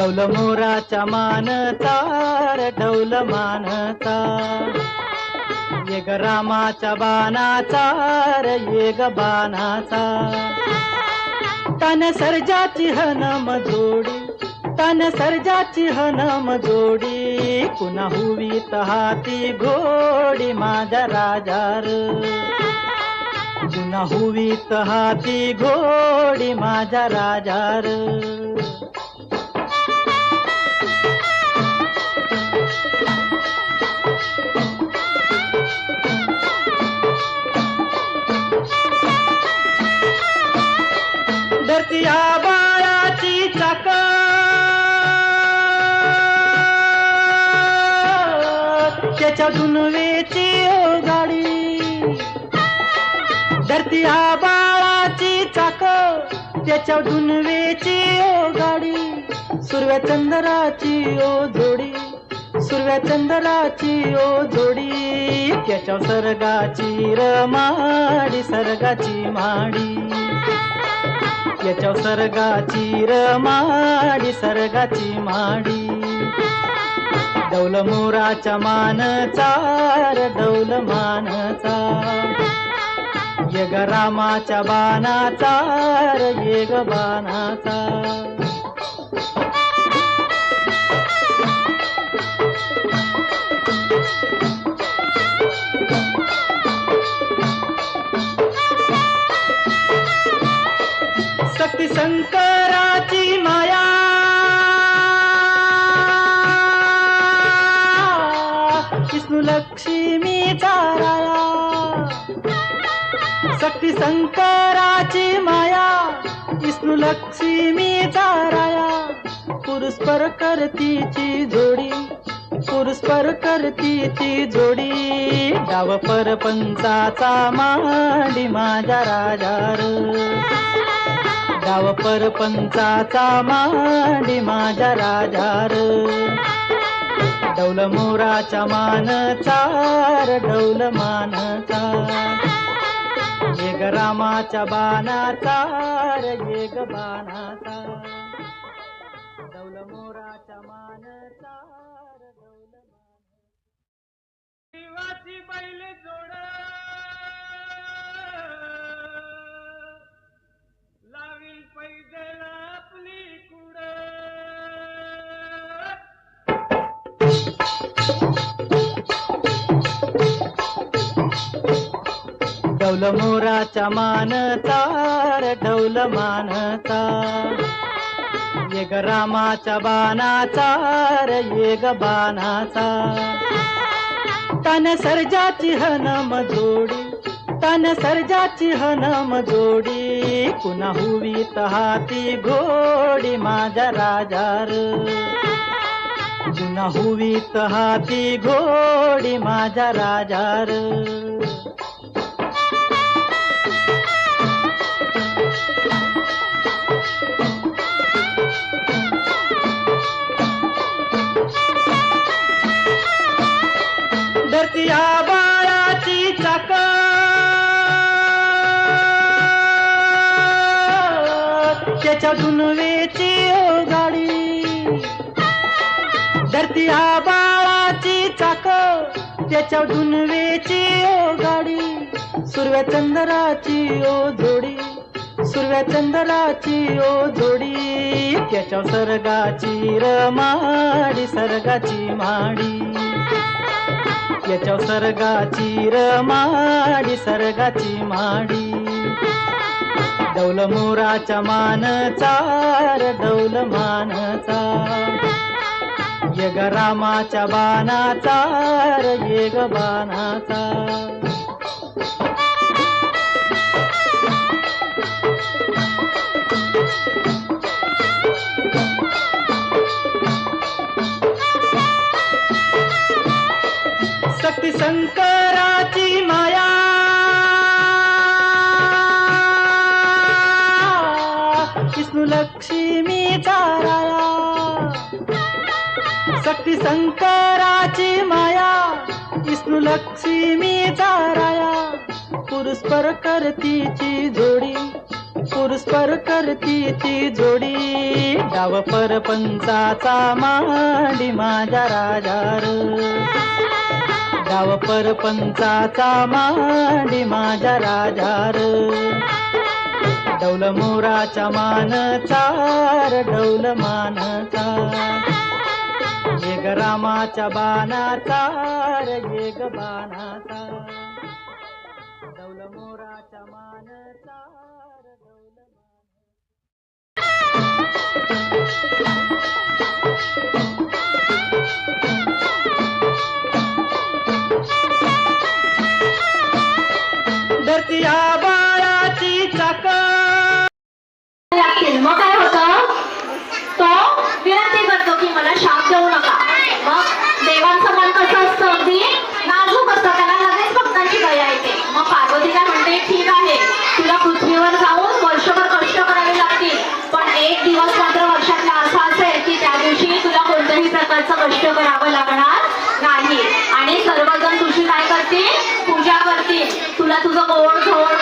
डौल मोराच्या मानता डौल मानता. ये ग रामाच्या बाणाचा र ये ग बाणाचा. तन सर्जाची हनम जोडी तन सर्जाची हनम जोडी पुन्हा हुवी हाती घोडी माझ्या राजार. पुन्हा हुवी हाती घोडी माझ्या राजार. धरती बाळाची चाक त्याच्या दुनवेची ओ गाडी धरती बाळाची चाक त्याच्या दुनवेची गाडी सुरव्या चंद्राची ओ जोडी. सुरव्या चंद्राची ओ जोडी. त्याच्या सर्गाची रमाडी सर्गाची माडी. याच्या सर्गाची रमाडी सर्गाची माडी. डौल मोराच्या मानचा डौल मानचा. यग रामाच्या बाणाचा र येग बाणाचा. शंकराची माया. विष्णू लक्ष्मीचा राया शक्ती शंकराची माया. विष्णू लक्ष्मीचा राया पुरुषपर करतीची जोडी. पुरुषपर करतीची जोडी. डाव परपंचाचा मांडी माझ्या राजार डाव परपंचाचा मांडी माझ्या राजार डौल मोराच्या मानचार डौल मानचा. येग रामाच्या बाणाचा र येग बाणाचा. ढवल मोराचा मानचा ढवल मानता. येग रामाच्या बाणाचा र येग बाणाचा. तन सर्जाची हनम जोडी तन सर्जाची हनम जोडी पुन्हा हुवी हाती घोडी माझ्या राजार. पुन्हा हुवी हाती घोडी माझ्या राजार. त्याच्या दुनवेची ओ गाडी. धरती बाळाची चाक त्याच्या दुनवेची ओ गाडी. सुरव्या चंद्राची ओ जोडी सुरव्या चंद्राची ओ जोडी. त्याच्या सर्गाची रमाडी सर्गाची माडी. याच्या सर्गाची रमाडी सर्गाची माडी. डौल मोराच्या मानचार र डौल मानचा. यग रामाच्या बाणाचा र येग बाणाचा. शक्ती विष्णू लक्ष्मी चाराया शक्ती शंकराची माया विष्णू लक्ष्मी चाराया पुरुषपर करतीची जोडी पुरस्पर करतीची जोडी. डाव परपंचाचा मांडी माझ्या राजार डाव परपंचाचा मांडी माझ्या राजार डौल मोराच्या मानचार डौल मानचा ये ग रामाच्या बाणाचा रे ये ग बाणाचा डौल मोराच्या मानचा रे डौल मानचा. धरती अगदी नाजूक असतं त्याला लगेच भक्तांची दया येते. मग पार्वती काय म्हणते ठीक आहे तुला पृथ्वीवर जाऊन वर्षभर कष्ट करावे लागतील. पण एक दिवस मात्र वर्षातला असा असेल की त्या दिवशी तुला कोणत्याही प्रकारचं कष्ट करावं लागणार नाही. आणि सर्वजण तुझी काय करतील? पूजा करतील. तुला तुझं गोड झोड